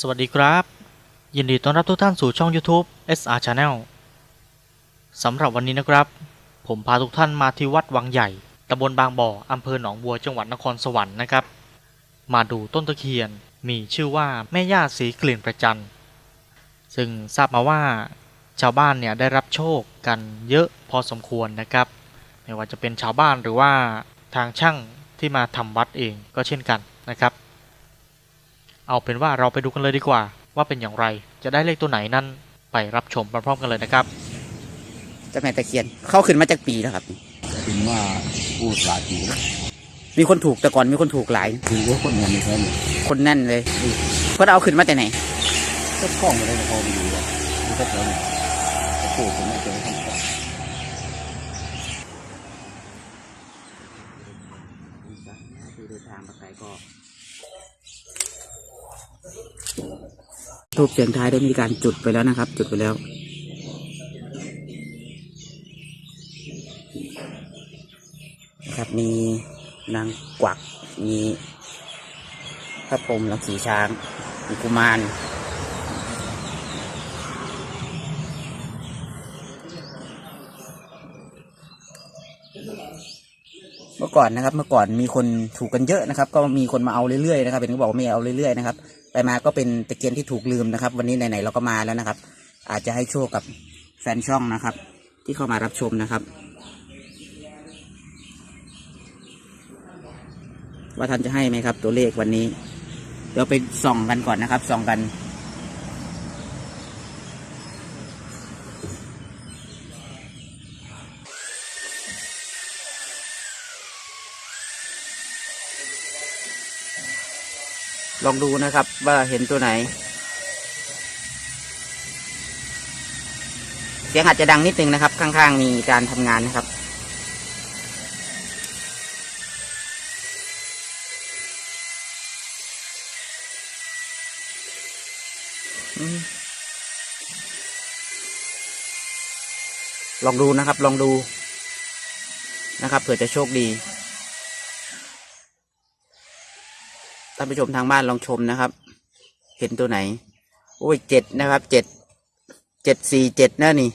สวัสดีครับ ยินดีต้อนรับทุกท่านสู่ช่อง YouTube SR Channel สำหรับวันนี้นะครับ ผมพาทุกท่านมาที่วัดวังใหญ่ตำบลบางบ่ออำเภอหนองบัวจังหวัดนครสวรรค์นะครับ มาดูต้นตะเคียนมีชื่อว่าแม่ย่าสีกลิ่นประจัน ซึ่งทราบมาว่าชาวบ้านเนี่ยได้รับโชคกันเยอะพอสมควรนะครับ ไม่ว่าจะเป็นชาวบ้านหรือว่าทางช่างที่มาทำวัดเองก็เช่นกันนะครับ เอาเป็นว่าเราไปดูกันเลยดีกว่า ว่าเป็นอย่างไร จะได้เลขตัวไหนนั้นไปรับชมพร้อมๆกันเลยนะครับเจ้าแม่ตะเคียนเข้าขึ้นมาจากปีแล้วครับเป็นว่าผู้สาจีนะมีคนถูกแต่ก่อนมีคนถูกหลายคือว่าคนงานในแท้เนี่ยคนแน่นเลยเพิ่นเอาขึ้นมาแต่ไหนก็คล้องอะไรก็พอมีอยู่แล้วมันก็เจอเนี่ยก็โผล่ผมไม่เจอท่านก่อน ทูบเสียงท้ายได้มีการจุดไปแล้วนะครับ จุดไปแล้วครับมีนางกวักมีพระพรหมลังสีช้างมีกุมารเมื่อก่อนนะครับ เมื่อก่อนมีคนถูกกันเยอะนะครับ ก็มีคนมาเอาเรื่อยๆนะครับเห็นเขาบอกว่าไม่เอาเรื่อยๆนะครับ ไปมาก็เป็นตะเกียนที่ถูกลืมนะครับ วันนี้ไหนๆเราก็มาแล้วนะครับ อาจจะให้โชคกับแฟนช่องนะครับ ที่เข้ามารับชมนะครับ ว่าท่านจะให้ไหมครับ ตัวเลขวันนี้ เดี๋ยวไปส่องกันก่อนนะครับส่องกัน ลองดูนะครับว่าเห็นตัวไหน เสียงอาจจะดังนิดนึงนะครับ ข้างๆมีการทำงานนะครับลองดูนะครับ ลองดูนะครับเผื่อจะโชคดี ท่านผู้ชมทางบ้านลองชมนะครับ เห็นตัวไหน โอ้ยเจ็ดนะครับเจ็ดเจ็ดสี่เจ็ดนะนี่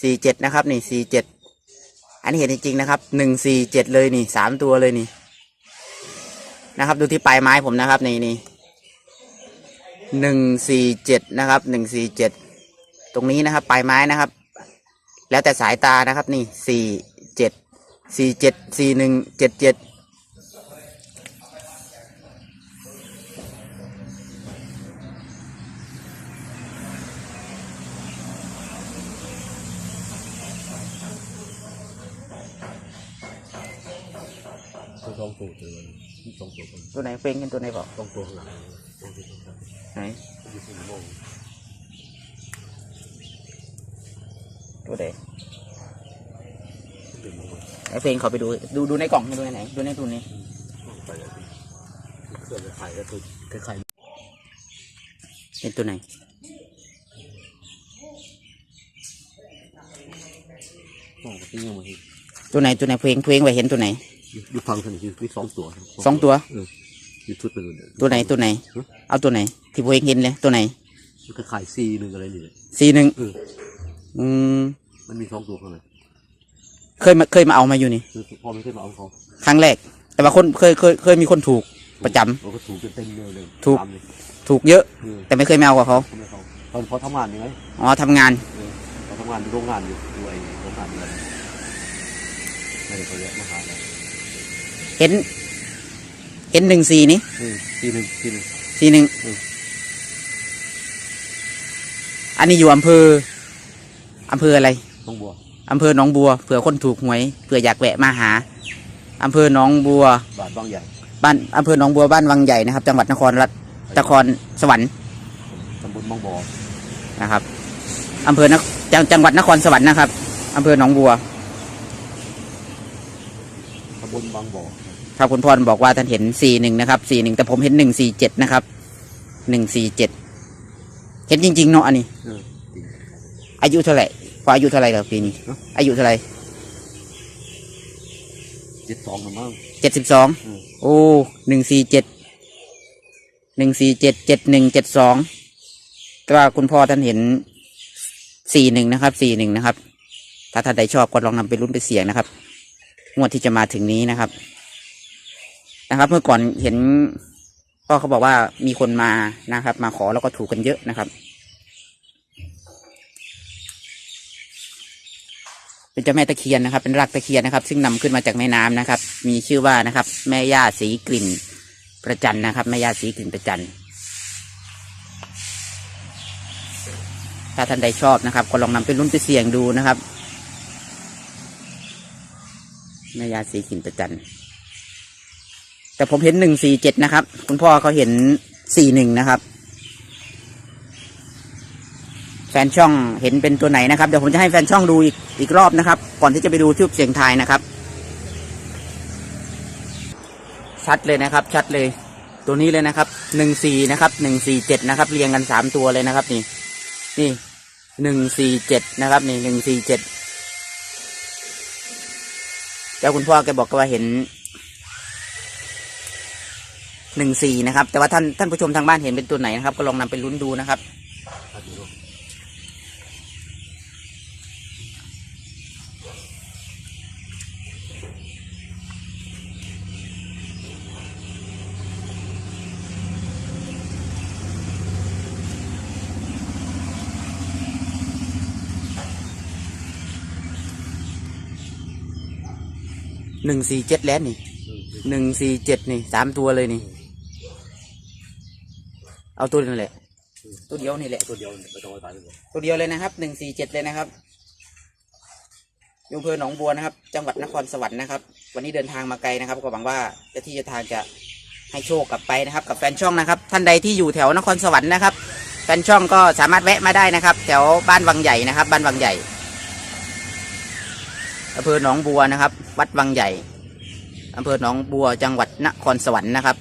สี่เจ็ดนะครับ นี่สี่เจ็ดอันนี้เห็นจริงๆนะครับหนึ่งสี่เจ็ดเลยนี่สามตัวเลยนี่ นะครับ ดูที่ปลายไม้ผมนะครับนี่นี่หนึ่งสี่เจ็ดนะครับหนึ่งสี่เจ็ดตรงนี้นะครับ ปลายไม้นะครับ แล้วแต่สายตานะครับ นี่สี่เจ็ดสี่เจ็ดสี่หนึ่งเจ็ดเจ็ด ก็ต้องตัวเจอที่ต้องตัวคนตัวไหนเฟ้งกันตัวไหนบอกต้องตัวข้างหลังต้องตัวข้างหลังไหนอยู่ที่โมงตัวไหนตื่นมาไหนเฟ้งเขาไปดูดูดูในกล่องดูในไหนดูในตัวนี้ไปเลยเครื่องจะขายก็ตัวคล้ายเห็นตัวไหนๆต้องที่ยังมาที่ตัวไหนตัวไหนเฟ้งเฟ้งไว้เห็นตัวไหน อยู่ฟังทันทีมีสองตัวสองตัวเอออยู่ชุดเป็นตัวไหนตัวไหน เอาตัวไหน ที่เฟ้งเห็นเลยตัวไหนมันก็ขายซีหนึ่งอะไรนี่สี่หนึ่งเอออืมมันมีสองตัวข้างในเคยมาเคยมาเอามาอยู่นี่คือพอไม่ได้มาเอาเขาครั้งแรก แต่ว่าคนเคยเคยเคยมีคนถูกประจำเราก็ถูกจนเต็มเลยเลยถูกตามเลยถูกเยอะเออแต่ไม่เคยมาเอากับเขาทำไมเขาตอนเขาทำงานยังไงอ๋อทำงานเออเขาทำงานอยู่โรงงานอยู่อยู่ไอ้โรงงานอะไรไม่ได้เขาเรียกมาหาอะไร เห็น เห็นหนึ่งสี่นี่เออทีหนึ่งทีหนึ่งสี่หนึ่งอืมอันนี้อยู่อำเภออำเภออะไรต้องบัวอำเภอหนองบัวเผื่อคนถูกหวยเผื่ออยากแวะมาหาอำเภอหนองบัวบาทบางใหญ่บ้านอำเภอหนองบัวบ้านวังใหญ่นะครับ จังหวัดนครรัฐนครสวรรค์ตำบลบางบ่อนะครับอำเภอนคจังจังหวัดนครสวรรค์นะครับอำเภอหนองบัวตำบลบางบ่อ ครับคุณพรบอกว่าท่านเห็นสี่หนึ่งนะครับสี่หนึ่งแต่ผมเห็นหนึ่งสี่เจ็ดนะครับหนึ่งสี่เจ็ดเห็นจริง ๆ เนาะอันนี้ เออจริง อายุเท่าไหร่พออายุเท่าไหร่ครับปีนี้ ฮะ อายุเท่าไหร่เจ็ดสองหรือมั้ง เจ็ดสิบสองอืม โอ้หนึ่งสี่เจ็ดหนึ่งสี่เจ็ดเจ็ดหนึ่งเจ็ดสองแต่ว่าคุณพ่อท่านเห็นสี่หนึ่งนะครับสี่หนึ่งนะครับ ถ้าท่านใดชอบก็ลองนำไปลุ้นไปเสี่ยงนะครับ งวดที่จะมาถึงนี้นะครับ นะครับ เมื่อก่อนเห็นพ่อเขาบอกว่ามีคนมานะครับ มาขอแล้วก็ถูกกันเยอะนะครับ เป็นเจ้าแม่ตะเคียนนะครับ เป็นรากตะเคียนนะครับ ซึ่งนำขึ้นมาจากแม่น้ำนะครับ มีชื่อว่านะครับ แม่ย่าสีกลิ่นประจันนะครับ แม่ย่าสีกลิ่นประจันถ้าท่านใดชอบนะครับ ก็ลองนำไปลุ้นไปเสี่ยงดูนะครับแม่ยาสีกลิ่นประจัน แต่ผมเห็นหนึ่งสี่เจ็ดนะครับ คุณพ่อเขาเห็นสี่หนึ่งนะครับ แฟนช่องเห็นเป็นตัวไหนนะครับ เดี๋ยวผมจะให้แฟนช่องดูอีกอีกรอบนะครับ ก่อนที่จะไปดูทูบเสียงทายนะครับ ชัดเลยนะครับ ชัดเลย ตัวนี้เลยนะครับหนึ่งสี่นะครับหนึ่งสี่เจ็ดนะครับ เรียงกันสามตัวเลยนะครับ นี่ นี่หนึ่งสี่เจ็ดนะครับ นี่หนึ่งสี่เจ็ดแล้วคุณพ่อแกบอกว่าเห็น หนึ่งสี่นะครับ แต่ว่าท่านท่านผู้ชมทางบ้านเห็นเป็นตัวไหนนะครับ ก็ลองนำไปลุ้นดูนะครับหนึ่งสี่เจ็ดแล้วนี่หนึ่งสี่เจ็ดนี่สามตัวเลยนี่ เอาตัวนั่นแหละ ตัวเดียวนี่แหละ ตัวเดียวไม่ต้องไปตายเลยตัวเดียวเลยนะครับหนึ่งสี่เจ็ดเลยนะครับอยู่อำเภอหนองบัวนะครับ จังหวัดนครสวรรค์นะครับ วันนี้เดินทางมาไกลนะครับ ก็หวังว่าเจะที่เจะทางจะให้โชคกลับไปนะครับ กับแฟนช่องนะครับ ท่านใดที่อยู่แถวนครสวรรค์นะครับ แฟนช่องก็สามารถแวะมาได้นะครับ แถวบ้านวังใหญ่นะครับ บ้านวังใหญ่อำเภอหนองบัวนะครับ วัดวังใหญ่อำเภอหนองบัวจังหวัดนครสวรรค์นะครับ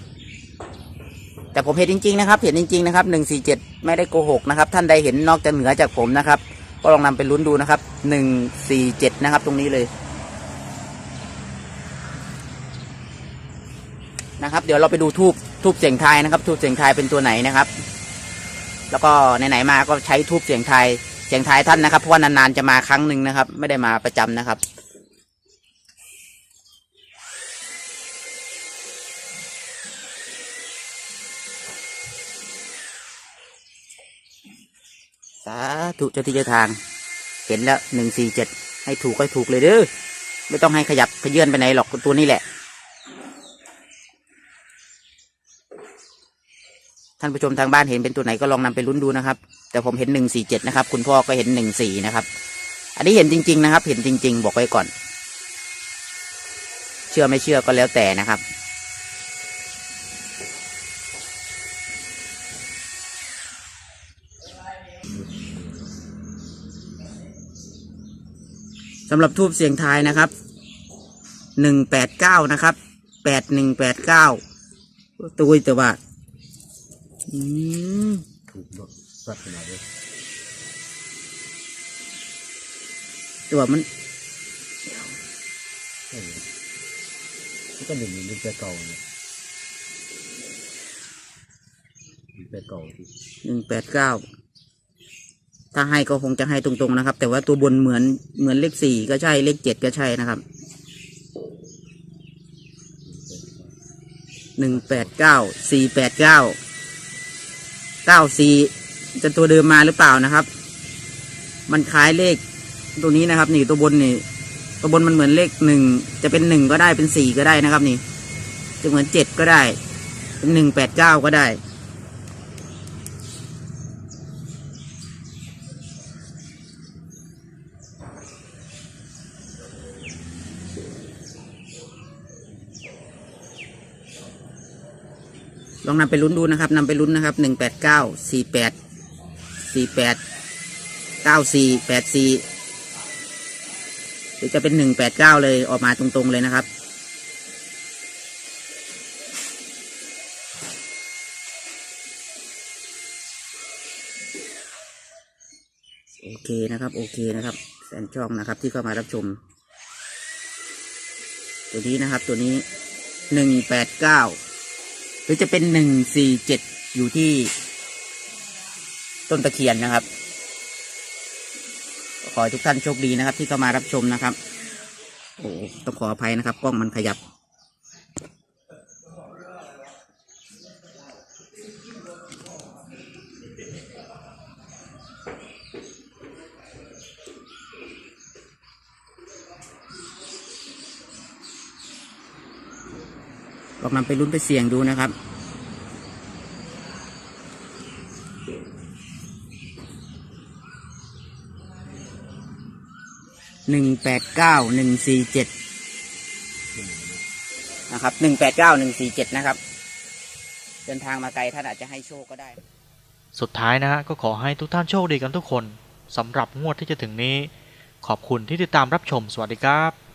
แต่ผมเห็นจริงๆนะครับ เห็นจริงๆนะครับหนึ่งสี่เจ็ดไม่ได้โกหกนะครับ ท่านใดเห็นนอกจากเหนือจากผมนะครับ ก็ลองนำไปลุ้นดูนะครับหนึ่งสี่เจ็ดนะครับ ตรงนี้เลยนะครับ เดี๋ยวเราไปดูทูบทูบเสียงไทยนะครับ ทูบเสียงไทยเป็นตัวไหนนะครับ แล้วก็ไหนๆมาก็ใช้ทูบเสียงไทยเสียงไทยท่านนะครับเพราะว่านานๆจะมาครั้งหนึ่งนะครับ ไม่ได้มาประจำนะครับาธุเจ้าที่เจ้าทาง เห็นแล้วหนึ่งสี่เจ็ดให้ถูกก็ถูกเลยเด้อไม่ต้องให้ขยับขยื่นไปไหนหรอกตัวนี้แหละ ท่านผู้ชมทางบ้านเห็นเป็นตัวไหนก็ลองนำไปลุ้นดูนะครับ แต่ผมเห็นหนึ่งสี่เจ็ดนะครับ คุณพ่อก็เห็นหนึ่งสี่นะครับ อันนี้เห็นจริง ๆ นะครับ เห็นจริง ๆ บอกไว้ก่อน เชื่อไม่เชื่อก็แล้วแต่นะครับ สำหรับทูบเสียงทายนะครับหนึ่งแปดเก้านะครับแปดหนึ่งแปดเก้าตัวแต่ว่าอืมถูกรถสัตว์ขนาดนี้ตัวมันใช่ไหมมันก็หนึ่งหนึ่งแปดเก่าเนี่ยหนึ่งแปดเก่าที่หนึ่งแปดเก้า ถ้าให้ก็คงจะให้ตรงๆนะครับ แต่ว่าตัวบนเหมือนเหมือนเลขสี่ก็ใช่เลขเจ็ดก็ใช่นะครับหนึ่งแปดเก้าสี่แปดเก้าเก้าสี่จะตัวเดิมมาหรือเปล่านะครับ มันคล้ายเลขตัวนี้นะครับ นี่ตัวบนนี่ ตัวบนมันเหมือนเลขหนึ่งจะเป็นหนึ่งก็ได้เป็นสี่ก็ได้นะครับ นี่ จะเหมือนเจ็ดก็ได้ เป็นหนึ่งแปดเก้าก็ได้ ลองนำไปลุ้นดูนะครับนำไปลุ้นนะครับหนึ่งแปดเก้าสี่แปดสี่แปดเก้าสี่แปดสี่หรือจะเป็นหนึ่งแปดเก้าเลยออกมาตรงๆเลยนะครับ โอเคนะครับ โอเคนะครับแฟนช่องนะครับ ที่เข้ามารับชม ตัวนี้นะครับ ตัวนี้หนึ่งแปดเก้า รือจะเป็นหนึ่งสี่เจ็ดอยู่ที่ต้นตะเคียนนะครับ ขอให้ทุกท่านโชคดีนะครับ ที่เข้ามารับชมนะครับ โอ้ต้องขออภัยนะครับ กล้องมันขยับ ลองนำไปลุ้นไปเสี่ยงดูนะครับหนึ่งแปดเก้าหนึ่งสี่เจ็ดนะครับหนึ่งแปดเก้าหนึ่งสี่เจ็ดนะครับ เดินทางมาไกลท่านอาจจะให้โชคก็ได้ สุดท้ายนะฮะก็ขอให้ทุกท่านโชคดีกันทุกคนสำหรับงวดที่จะถึงนี้ ขอบคุณที่ติดตามรับชมสวัสดีครับ